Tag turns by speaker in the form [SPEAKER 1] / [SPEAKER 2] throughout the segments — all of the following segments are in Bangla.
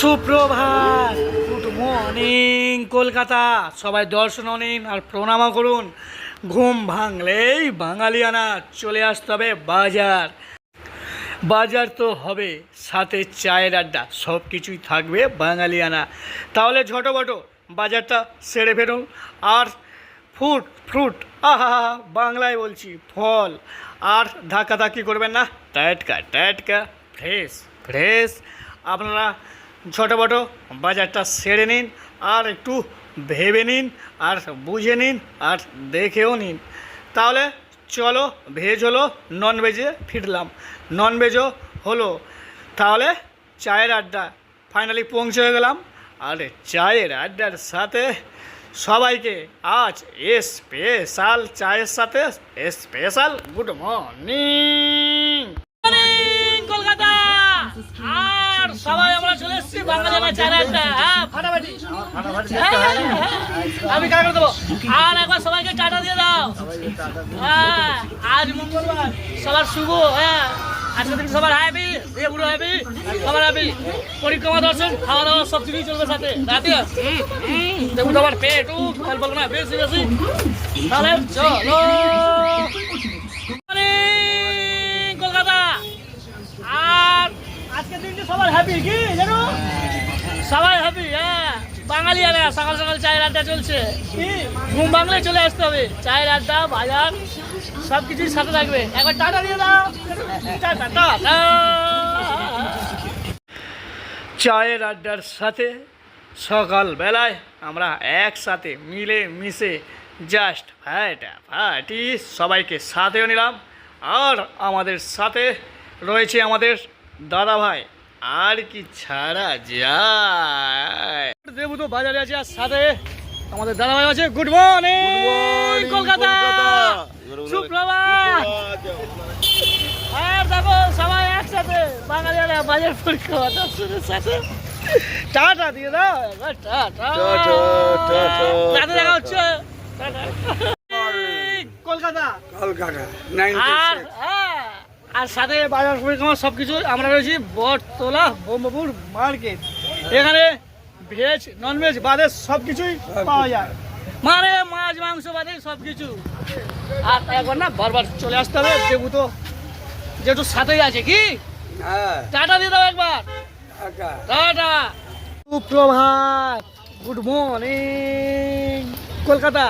[SPEAKER 1] সুপ্রভাত। Good morning, Kolkata. সবাই দর্শন নিন আর প্রণামও করুন। ঘুম ভাঙলেই বাঙালিয়ানা চলে আসতে হবে বাজার। বাজার তো হবে, সাথে চায়ের আড্ডা, সব কিছুই থাকবে বাঙালিয়ানা। তাহলে ঝটোবটো বাজারটা সেরে ফেরুন আর ফ্রুট ফ্রুট, আহা, বাংলায় বলছি, ফল। আর ধাক্কাধাক্কি করবেন না। টাটকা টাটকা, ফ্রেশ ফ্রেশ। আপনারা ছোটোবটো বাজারটা সেরে নিন আর একটু ভেবে নিন আর বুঝে নিন আর দেখেও নিন। তাহলে চলো, ভেজ হলো নন ভেজে ফিরলাম। নন ভেজও হলো। তাহলে চায়ের আড্ডা ফাইনালি পৌঁছে গেলাম। আরে চায়ের আড্ডার সাথে সবাইকে আজ স্পেশাল চায়ের সাথে স্পেশাল গুড মর্নিং সবাই আমরা চলে এসেছি আড্ডা হ্যাঁ হ্যাঁ, হ্যাঁ। আমি কাজ দেবো আর একবার সবাইকে টাটা দিয়ে দাও। হ্যাঁ আজ সবার শুভ হ্যাঁ। আজকে দিন সবার হ্যাপি হ্যাপি সবার হ্যাপি পরিক্রমা দর্শন খাওয়া দাওয়া সব কিছুই চলবে সাথে। রাতে। দেখুন তোমার পেট বেশি বেশি তাহলে চলো Morning, কলকাতা আর আজকের দিনটা সবার হ্যাপি কি? জানো? সবাই হ্যাপি হ্যাঁ। বাঙালি আর সকাল সকাল চায়ের আড্ডা চলছে। ঘুম বাংলায় চলে আসতে হবে। চায়ের আড্ডা, বাজার সব কিছুই সাথে থাকবে। একবার টাটা দিয়ে দাও। টাটা চায়ের আড্ডার সাথে সকালবেলায় আমরা একসাথে মিলে মিশে জাস্ট ফাটা ফাটি সবাইকে সাথেও নিলাম। আর আমাদের সাথে রয়েছে আমাদের দাদা ভাই আর কি ছাড়া যায়? দেবু তো বাজারে আছে আর সাথে আমাদের দাদা ভাই আছে গুড মর্নিং কলকাতা। সুপ্রভাত। আর দেখো সবাই একসাথে বাঙালিরা বাজার পরীক্ষা শুরুর সাথে। টাটা দিয়ে দাও টাটা।
[SPEAKER 2] টাটা,
[SPEAKER 1] দেখা হচ্ছে। কলকাতা।
[SPEAKER 2] কলকাতা
[SPEAKER 1] আর হ্যাঁ, আর সাথে বাজার পরিক্রমা সব কিছু আমরা রয়েছি বটতলা বোম্বাপুর মার্কেট। এখানে ভেজ নন ভেজ বাদে সব কিছুই পাওয়া যায়। মানে মাছ মাংস বাদে সব কিছু আর একবার না বারবার চলে আসতে হবে দেবু তো যেহেতু সাথেই আছে কি?
[SPEAKER 2] হ্যাঁ।
[SPEAKER 1] টাটা দিয়ে দাও একবার।
[SPEAKER 2] টাটা।
[SPEAKER 1] সুপ্রভাত। Good morning. কলকাতা।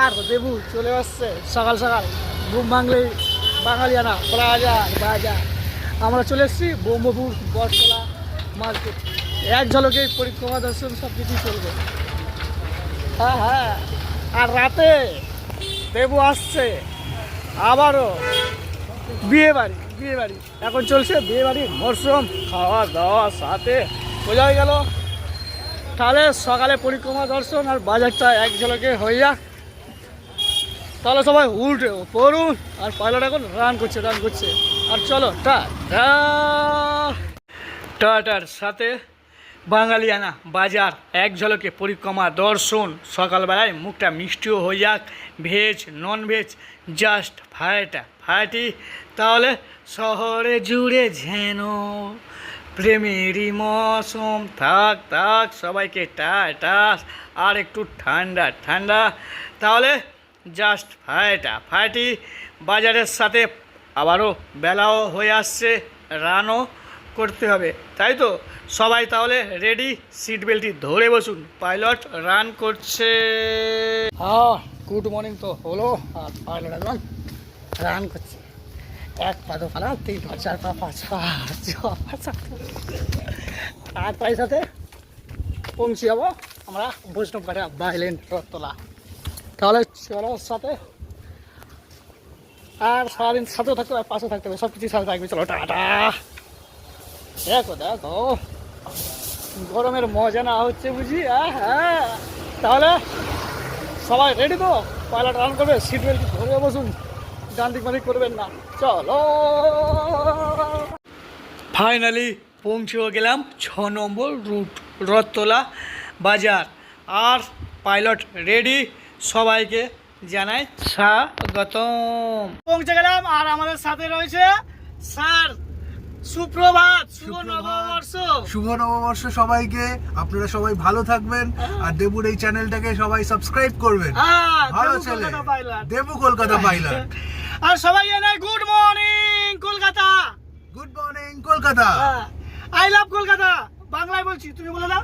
[SPEAKER 1] আর দেবু চলে আসছে সকাল সকাল। ঘুম বাংলে বাঙালিয়ানা, বাজার বাজার। আমরা চলে এসেছি ব্রহ্মপুর বটতলা মার্কেট। এক ঝলকে পরিক্রমা দর্শন সব কিছুই চলবে। হ্যাঁ হ্যাঁ। আর রাতে দেবু আসছে। আবারও বিয়ে বাড়ি বিয়ে বাড়ি এখন চলছে বিয়ে বাড়ির মরশুম, খাওয়া দাওয়া, সাথে বোঝা গেল। তাহলে সকালে পরিক্রমা দর্শন আর বাজারটা এক ঝলকে হয়ে যাক। তাহলে সবাই উল্টে পড়ুন আর পাইলট এখন রান করছে রান করছে। আর চলো, টা টাটার সাথে বাঙালিয়ানা বাজার, এক ঝলকে পরিক্রমা, দর্শন। সকালবেলায় মুখটা মিষ্টিও হয়ে যাক ভেজ নন ভেজ জাস্ট ফায়টা ফাটি তাহলে শহরে জুড়ে যেন প্রেমেরই মৌসুম। থাক থাক, সবাইকে টাটাস আর একটু ঠান্ডা ঠান্ডা। তাহলে জাস্ট ফায়টা ফাটি বাজারের সাথে আবারও বেলাও হয়ে আসছে, রানও করতে হবে। তাই তো? সবাই তাহলে রেডি? সিট বেল্টটি ধরে বসুন। পাইলট রান করছে। হ্যাঁ গুড মর্নিং তো হলো। আর পাইলট এখন রান করছে। এক পা, দু পালা তিন পা, চার পা, পাঁচ পা, ছ পা, সাত পা। আর তাই সাথে পৌঁছে যাব আমরা বৈষ্ণবঘাটে বাইলেন রথতলা। তাহলে চলো সাথে আর সারাদিন সাথেও থাকতে হবে পাশে থাকতে হবে সব কিছু সাথে থাকবে। চলো টাটা। দেখো দেখো। গরমের মজা না হচ্ছে বুঝি আহ, হ্যাঁ। তাহলে সবাই রেডি তো? পাইলট রান করবে সিট বেল্ট ধরে বসুন? দিক বাদিক করবেন না। চলো। ফাইনালি পৌঁছেও গেলাম ছ নম্বর রুট রথতলা বাজার। আর পাইলট রেডি সবাইকে জানাই স্বাগতম। পৌঁছে গেলাম আর আমাদের সাথে রয়েছে স্যার সুপ্রভাত শুভ নববর্ষ।
[SPEAKER 3] শুভ নববর্ষ সবাইকে। আপনারা সবাই ভালো থাকবেন আর দেবুর এই চ্যানেলটাকে সবাই সাবস্ক্রাইব করবেন।
[SPEAKER 1] হ্যাঁ,
[SPEAKER 3] ভালো
[SPEAKER 1] দেবু
[SPEAKER 3] ছেলে।
[SPEAKER 1] কলকাতা।
[SPEAKER 3] দেবু
[SPEAKER 1] আর সবাই জানাই good morning Kolkata.
[SPEAKER 3] Good morning Kolkata.
[SPEAKER 1] I love Kolkata. বাংলায় বলছি তুমি বলে দাও।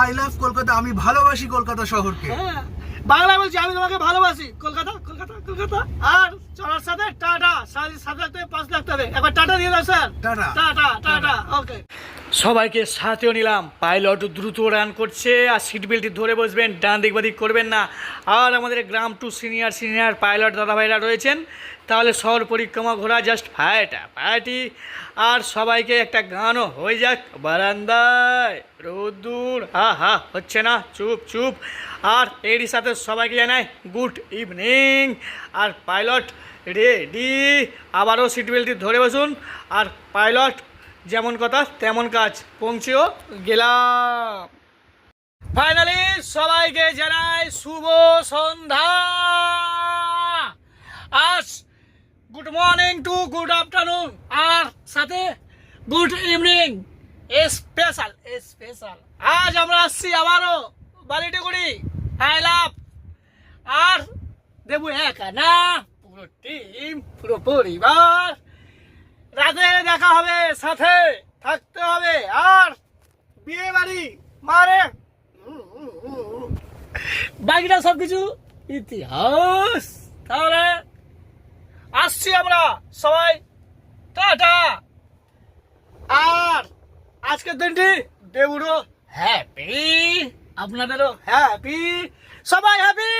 [SPEAKER 3] I love Kolkata. আমি ভালোবাসি কলকাতা শহরকে।
[SPEAKER 1] হ্যাঁ, বাংলায় বলছি আমি তোমাকে ভালোবাসি। কলকাতা কলকাতা কলকাতা। আর চলার সাথে টাটা সাত লাখ থেকে পাঁচ লাখ টাকা। একবার টাটা দিয়ে দাও sir.
[SPEAKER 3] Tata.
[SPEAKER 1] Tata tata. Okay. সবাইকে সাথেও নিলাম। পাইলট দ্রুত রান করছে আর সিট বেল্টটি ধরে বসবেন ডান দিক বাদিক করবেন না। আর আমাদের গ্রাম টু সিনিয়র সিনিয়র পাইলট দাদাভাইরা রয়েছেন। তাহলে শহর পরিক্রমা ঘোরা জাস্ট ফায়টা পার্টি আর সবাইকে একটা গানও হয়ে যাক। বারান্দায় রোদ্দুর, হা হা, হচ্ছে না, চুপ চুপ। আর এরই সাথে সবাইকে জানাই গুড ইভিনিং আর পাইলট রেডি আবারও সিট বেল্টটি ধরে বসুন। আর পাইলট যেমন কথা, তেমন কাজ। পৌঁছেও গেলাম। ফাইনালি সবাইকে জানাই, শুভ সন্ধ্যা। আজ good morning to good afternoon আর সাথে গুড ইভিনিং স্পেশাল স্পেশাল আজ আমরা আসছি আবারও বালিটিগুড়ি আই লাভ আর দেবু একা না, পুরো টিম পুরো পরিবার। রাতে দেখা হবে, সাথে থাকতে হবে। আর বিয়ে বাড়ি, মারে। বাকিটা সব কিছু ইতিহাস। তাহলে আসছি আমরা সবাই। টাটা। আর আজকের দিনটি দেবুরও হ্যাপি আপনাদেরও হ্যাপি সবাই হ্যাপি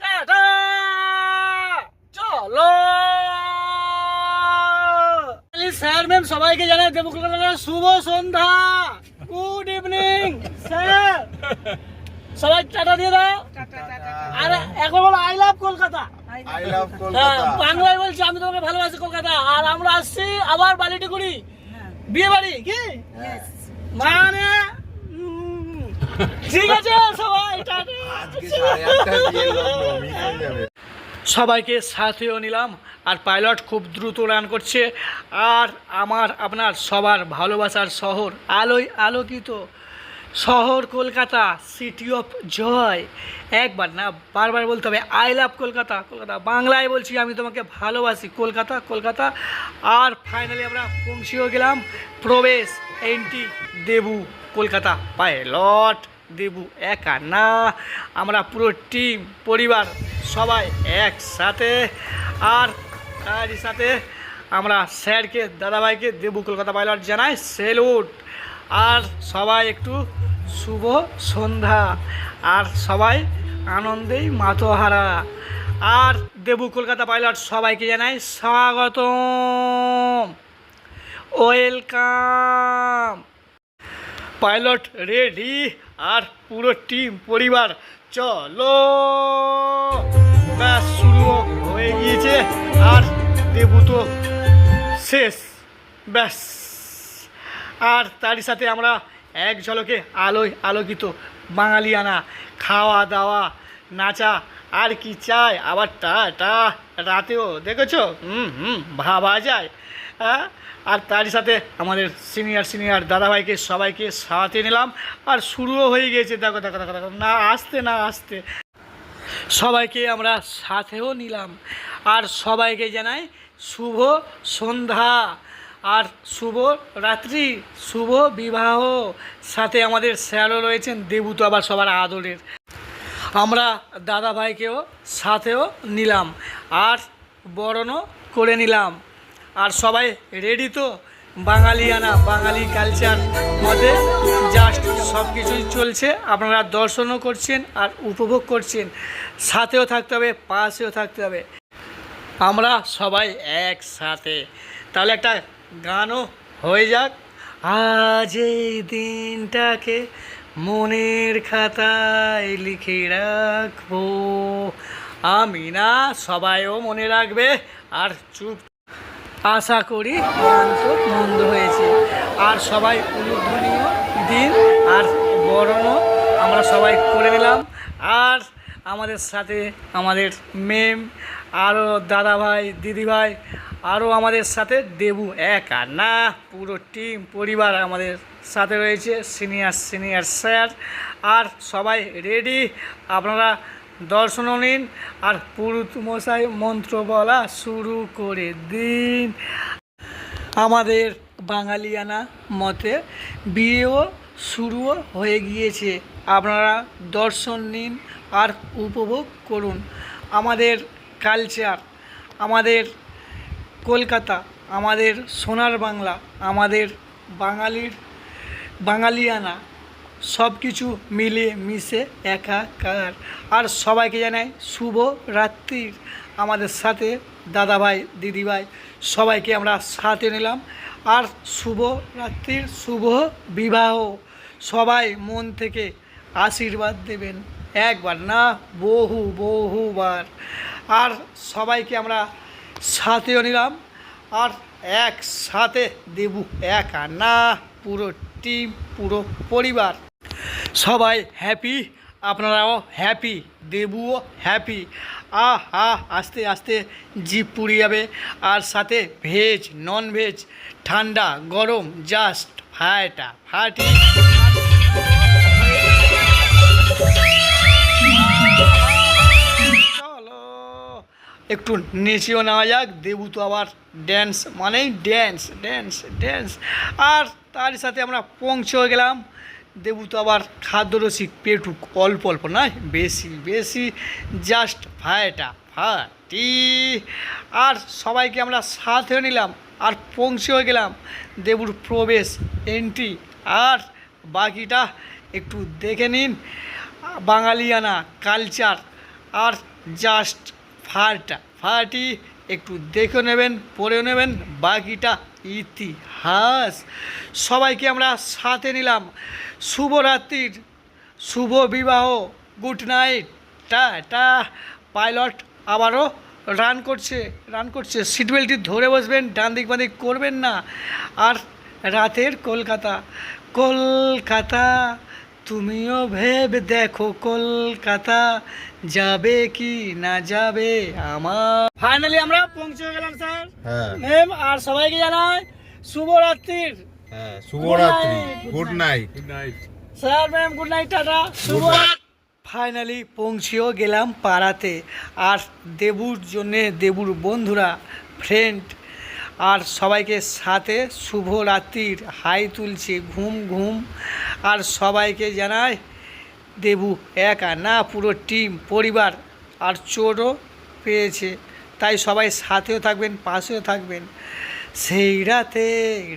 [SPEAKER 1] টাটা। চলো। স্যার ম্যাম সবাইকে জানাই দেবু কলকাতার শুভ সন্ধ্যা। গুড ইভিনিং স্যার সবাই টাটা দিয়ে দাও। আর একবার বলো আই লাভ কলকাতা। বাংলায় বলছি আমি তোমাকে ভালোবাসি কলকাতা। আর আমরা আসছি আবার বালিটিগুড়ি বিয়ে বাড়ি কি? মানে ঠিক আছে সবাই সবাইকে সাথেও নিলাম আর পাইলট খুব দ্রুত রান করছে। আর আমার আপনার সবার ভালোবাসার শহর আলোয় আলোকিত। শহর কলকাতা সিটি অফ জয় একবার না, বারবার বলতে হবে আই লাভ কলকাতা কলকাতা। বাংলায় বলছি, আমি তোমাকে ভালোবাসি। কলকাতা কলকাতা। আর ফাইনালি আমরা পৌঁছেও গেলাম, প্রবেশ এন্টি দেবু, কলকাতা। পাইলট, দেবু একা না। আমরা পুরো টিম পরিবার, সবাই একসাথে। আর তারই সাথে আমরা স্যারকে, দাদাভাইকে, দেবু কলকাতা পাইলট জানাই সেলুট আর সবাই একটু শুভ সন্ধ্যা। আর সবাই আনন্দেই মাতোহারা। আর দেবু কলকাতা পাইলট সবাইকে জানাই স্বাগতম। ওয়েলকাম। Pilot ready. আর পুরো টিম, পরিবার, চলো। ব্যাস, শুরু হয়ে গিয়েছে। আর দেবু তো শেষ। ব্যাস। আর তারই সাথে আমরা এক ঝলকে আলোয় আলোকিত বাঙালিয়ানা খাওয়া দাওয়া নাচা, আর কি চাই? আবার টা টা, রাতেও, দেখেছ? হুম হুম, ভাবা যায় হ্যাঁ? আর তারই সাথে আমাদের সিনিয়র সিনিয়র দাদাভাইকে সবাইকে সাথে নিলাম। আর শুরুও হয়ে গিয়েছে দেখো দেখো দেখো দেখো, না আসতে না আসতে। সবাইকে আমরা সাথেও নিলাম। আর সবাইকে জানাই শুভ সন্ধ্যা। আর শুভ রাত্রি, শুভ বিবাহ। সাথে আমাদের স্যারও রয়েছেন দেবু তো আবার সবার আদরের। আমরা দাদা ভাইকেও সাথেও নিলাম, আর বরণও করে নিলাম। আর সবাই রেডি তো? বাঙালিয়ানা, বাঙালি কালচার মধ্যে জাস্ট সব কিছুই চলছে। আপনারা দর্শনও করছেন আর উপভোগ করছেন। সাথেও থাকতে হবে, পাশেও থাকতে হবে। আমরা সবাই একসাথে। তাহলে একটা গানও হয়ে যাক। আজ এই দিনটাকে মনের খাতায় লিখে রাখব। আমি না, সবাইও মনে রাখবে। আর চুপ। আশা করি মন্দ হয়েছে। আর সবাই উলুধ্বনীয় দিন, আর বরণও আমরা সবাই করে নিলাম। আর আমাদের সাথে আমাদের মেম আরও দাদাভাই, দিদিভাই আরও আমাদের সাথে দেবু একা। না, পুরো টিম, পরিবার আমাদের সাথে রয়েছে, সিনিয়র সিনিয়র স্যার। আর সবাই রেডি আপনারা দর্শনও নিন। আর পুরুত মশাই মন্ত্র বলা শুরু করে দিন। আমাদের বাঙালিয়ানা মতে বিয়েও শুরুও হয়ে গিয়েছে। আপনারা দর্শন নিন আর উপভোগ করুন। আমাদের কালচার আমাদের কলকাতা, আমাদের সোনার বাংলা, আমাদের বাঙালির বাঙালিয়ানা সব কিছু মিলে মিশে একাকার। আর সবাইকে জানাই শুভ রাত্রির। আমাদের সাথে দাদাভাই, দিদিভাই, সবাইকে আমরা সাথে নিলাম। আর শুভ রাত্রির, শুভ বিবাহ। সবাই মন থেকে আশীর্বাদ দেবেন। একবার না, বহু বহুবার। আর সবাইকে আমরা সাথেও নিলাম আর একসাথে দেবু একা না, পুরো টিম, পুরো পরিবার। সবাই হ্যাপি আপনারাও হ্যাপি দেবুও হ্যাপি আহ, আস্তে আস্তে জিপ পুড়ে যাবে। আর সাথে ভেজ নন ভেজ ঠান্ডা, গরম জাস্ট ফাটা, ফাটি। একটু নেচেও নেওয়া যাক, দেবু তো আবার ড্যান্স মানেই ড্যান্স ড্যান্স ড্যান্স আর তার সাথে আমরা পৌঁছেও গেলাম। দেবু তো আবার খাদ্যরসিক পেটুক অল্প অল্প নয়, বেশি বেশি জাস্ট ফায়টা, ফাটি। আর সবাইকে আমরা সাথে নিলাম আর পৌঁছেও গেলাম। দেবুর প্রবেশ এন্ট্রি আর বাকিটা একটু দেখে নিন। বাঙালিয়ানা কালচার আর জাস্ট ফাটা ফাটি একটু দেখে নেবেন পড়ে নেবেন, বাকিটা ইতিহাস। সবাইকে আমরা সাথে নিলাম। শুভরাত্রির, শুভ বিবাহ, গুড নাইট, টা টা। পাইলট আবারও রান করছে রান করছে। সিট বেল্টটি ধরে বসবেন, ডান দিক বাঁ দিক করবেন না। আর রাতের কলকাতা কলকাতা। তুমিও ভেবে দেখো কলকাতা যাবে কি না যাবে আমার। ফাইনালি আমরা পৌঁছে গেলাম স্যার।
[SPEAKER 4] হ্যাঁ।
[SPEAKER 1] ম্যাম আর সবাইকে জানাই শুভরাত্রির।
[SPEAKER 4] হ্যাঁ শুভরাত্রি।
[SPEAKER 1] Night.
[SPEAKER 4] Good night
[SPEAKER 1] sir ma'am good night tata. শুভ ফাইনালি পৌঁছেও গেলাম পাড়াতে। আর দেবুর জন্যে দেবুর বন্ধুরা ফ্রেন্ড আর সবাইকে সাথে শুভ রাত্রির। হাই তুলছে, ঘুম ঘুম। আর সবাইকে জানায় দেবু একা না, পুরো টিম পরিবার আর চোরও পেয়েছে। তাই সবাই সাথেও থাকবেন, পাশেও থাকবেন। সেই রাতে,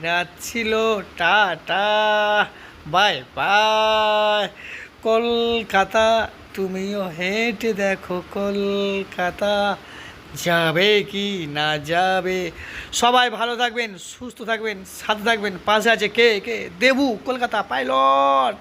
[SPEAKER 1] রাত ছিল, টাটা, বাই বাই। কলকাতা, তুমিও হেঁটে দেখো কলকাতা। যাবে কি না যাবে? সবাই ভালো থাকবেন, সুস্থ থাকবেন, সাথে থাকবেন, পাশে আছে কে? কে? দেবু, কলকাতা, পাইলট!